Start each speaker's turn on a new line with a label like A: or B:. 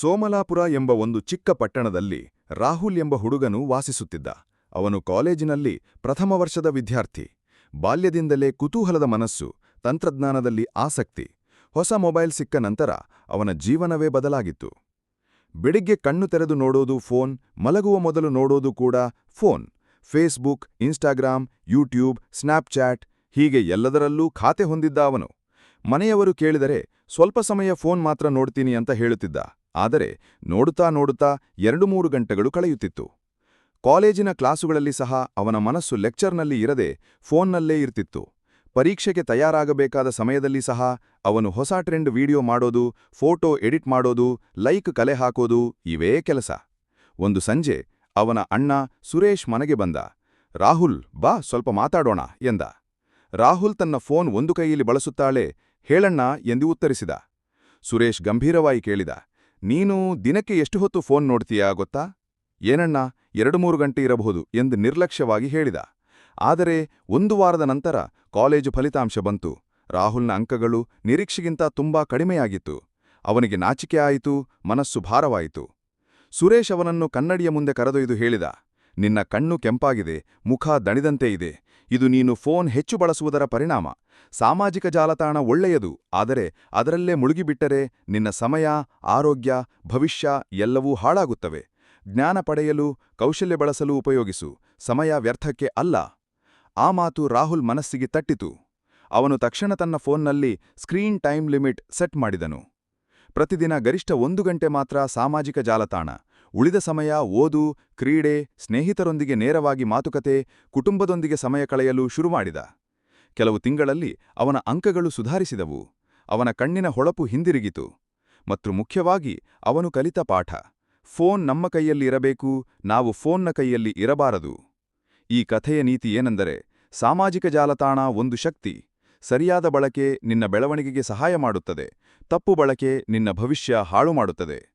A: ಸೋಮಲಾಪುರ ಎಂಬ ಒಂದು ಚಿಕ್ಕ ಪಟ್ಟಣದಲ್ಲಿ ರಾಹುಲ್ ಎಂಬ ಹುಡುಗನು ವಾಸಿಸುತ್ತಿದ್ದ. ಅವನು ಕಾಲೇಜಿನಲ್ಲಿ ಪ್ರಥಮ ವರ್ಷದ ವಿದ್ಯಾರ್ಥಿ. ಬಾಲ್ಯದಿಂದಲೇ ಕುತೂಹಲದ ಮನಸ್ಸು, ತಂತ್ರಜ್ಞಾನದಲ್ಲಿ ಆಸಕ್ತಿ, ಹೊಸ ಮೊಬೈಲ್ ಸಿಕ್ಕ ನಂತರ ಅವನ ಜೀವನವೇ ಬದಲಾಗಿತ್ತು. ಬೆಳಿಗ್ಗೆ ಕಣ್ಣು ತೆರೆದು ನೋಡೋದು ಫೋನ್, ಮಲಗುವ ಮೊದಲು ನೋಡೋದು ಕೂಡ phone. Facebook, Instagram, YouTube, Snapchat, ಹೀಗೆ ಎಲ್ಲದರಲ್ಲೂ ಖಾತೆ ಹೊಂದಿದ್ದ ಅವನು. ಮನೆಯವರು ಕೇಳಿದರೆ, ಸ್ವಲ್ಪ ಸಮಯ ಫೋನ್ ಮಾತ್ರ ನೋಡ್ತೀನಿ ಅಂತ ಹೇಳುತ್ತಿದ್ದ. ಆದರೆ ನೋಡುತ್ತಾ ನೋಡುತ್ತಾ ಎರಡು ಮೂರು ಗಂಟೆಗಳು ಕಳೆಯುತ್ತಿತ್ತು. ಕಾಲೇಜಿನ ಕ್ಲಾಸುಗಳಲ್ಲಿ ಸಹ ಅವನ ಮನಸ್ಸು ಲೆಕ್ಚರ್ನಲ್ಲಿ ಇರದೆ ಫೋನ್ನಲ್ಲೇ ಇರ್ತಿತ್ತು. ಪರೀಕ್ಷೆಗೆ ತಯಾರಾಗಬೇಕಾದ ಸಮಯದಲ್ಲಿ ಸಹ ಅವನು ಹೊಸ ಟ್ರೆಂಡ್ ವಿಡಿಯೋ ಮಾಡೋದು, ಫೋಟೋ ಎಡಿಟ್ ಮಾಡೋದು, ಲೈಕ್ ಕಲೆ ಹಾಕೋದು ಇವೇ ಕೆಲಸ. ಒಂದು ಸಂಜೆ ಅವನ ಅಣ್ಣ ಸುರೇಶ್ ಮನೆಗೆ ಬಂದ. ರಾಹುಲ್, ಬಾ ಸ್ವಲ್ಪ ಮಾತಾಡೋಣ, ಎಂದ. ರಾಹುಲ್ ತನ್ನ ಫೋನ್ ಒಂದು ಕೈಯಲ್ಲಿ ಬಳಸುತ್ತಾಳೆ, ಹೇಳಣ್ಣ, ಎಂದು ಉತ್ತರಿಸಿದ. ಸುರೇಶ್ ಗಂಭೀರವಾಗಿ ಕೇಳಿದ. ನೀನು ದಿನಕ್ಕೆ ಎಷ್ಟು ಹೊತ್ತು ಫೋನ್ ನೋಡ್ತೀಯಾ ಗೊತ್ತಾ? ಏನಣ್ಣ, ಎರಡು ಮೂರು ಗಂಟೆ ಇರಬಹುದು ಎಂದು ನಿರ್ಲಕ್ಷ್ಯವಾಗಿ ಹೇಳಿದ. ಆದರೆ ಒಂದು ವಾರದ ನಂತರ ಕಾಲೇಜು ಫಲಿತಾಂಶ ಬಂತು. ರಾಹುಲ್ನ ಅಂಕಗಳು ನಿರೀಕ್ಷೆಗಿಂತ ತುಂಬಾ ಕಡಿಮೆಯಾಗಿತ್ತು. ಅವನಿಗೆ ನಾಚಿಕೆ ಆಯಿತು, ಮನಸ್ಸು ಭಾರವಾಯಿತು. ಸುರೇಶ್ ಅವನನ್ನು ಕನ್ನಡಿಯ ಮುಂದೆ ಕರೆದೊಯ್ದು ಹೇಳಿದ, ನಿನ್ನ ಕಣ್ಣು ಕೆಂಪಾಗಿದೆ, ಮುಖ ದಣಿದಂತೆ ಇದೆ ಇದು ನೀನು ಫೋನ್ ಹೆಚ್ಚು ಬಳಸುವುದರ ಪರಿಣಾಮ. ಸಾಮಾಜಿಕ ಜಾಲತಾಣ ಒಳ್ಳೆಯದು, ಆದರೆ ಅದರಲ್ಲೇ ಮುಳುಗಿಬಿಟ್ಟರೆ ನಿನ್ನ ಸಮಯ, ಆರೋಗ್ಯ, ಭವಿಷ್ಯ ಎಲ್ಲವೂ ಹಾಳಾಗುತ್ತವೆ. ಜ್ಞಾನ ಪಡೆಯಲು, ಕೌಶಲ್ಯ ಬಳಸಲು ಉಪಯೋಗಿಸು, ಸಮಯ ವ್ಯರ್ಥಕ್ಕೆ ಅಲ್ಲ. ಆ ಮಾತು ರಾಹುಲ್ ಮನಸ್ಸಿಗೆ ತಟ್ಟಿತು. ಅವನು ತಕ್ಷಣ ತನ್ನ ಫೋನ್ನಲ್ಲಿ ಸ್ಕ್ರೀನ್ ಟೈಮ್ ಲಿಮಿಟ್ ಸೆಟ್ ಮಾಡಿದನು. ಪ್ರತಿದಿನ ಗರಿಷ್ಠ ಒಂದು ಗಂಟೆ ಮಾತ್ರ ಸಾಮಾಜಿಕ ಜಾಲತಾಣ. ಉಳಿದ ಸಮಯ ಓದು, ಕ್ರೀಡೆ, ಸ್ನೇಹಿತರೊಂದಿಗೆ ನೇರವಾಗಿ ಮಾತುಕತೆ, ಕುಟುಂಬದೊಂದಿಗೆ ಸಮಯ ಕಳೆಯಲು ಶುರುಮಾಡಿದ ಕೆಲವು ತಿಂಗಳಲ್ಲಿ ಅವನ ಅಂಕಗಳು ಸುಧಾರಿಸಿದವು. ಅವನ ಕಣ್ಣಿನ ಹೊಳಪು ಹಿಂದಿರುಗಿತು. ಮತ್ತು ಮುಖ್ಯವಾಗಿ ಅವನು ಕಲಿತ ಪಾಠ. ಫೋನ್ ನಮ್ಮ ಕೈಯಲ್ಲಿ ಇರಬೇಕು, ನಾವು ಫೋನ್ನ ಕೈಯಲ್ಲಿ ಇರಬಾರದು. ಈ ಕಥೆಯ ನೀತಿ ಏನೆಂದರೆ, ಸಾಮಾಜಿಕ ಜಾಲತಾಣ ಒಂದು ಶಕ್ತಿ. ಸರಿಯಾದ ಬಳಕೆ ನಿನ್ನ ಬೆಳವಣಿಗೆಗೆ ಸಹಾಯ ಮಾಡುತ್ತದೆ. ತಪ್ಪು ಬಳಕೆ ನಿನ್ನ ಭವಿಷ್ಯ ಹಾಳು ಮಾಡುತ್ತದೆ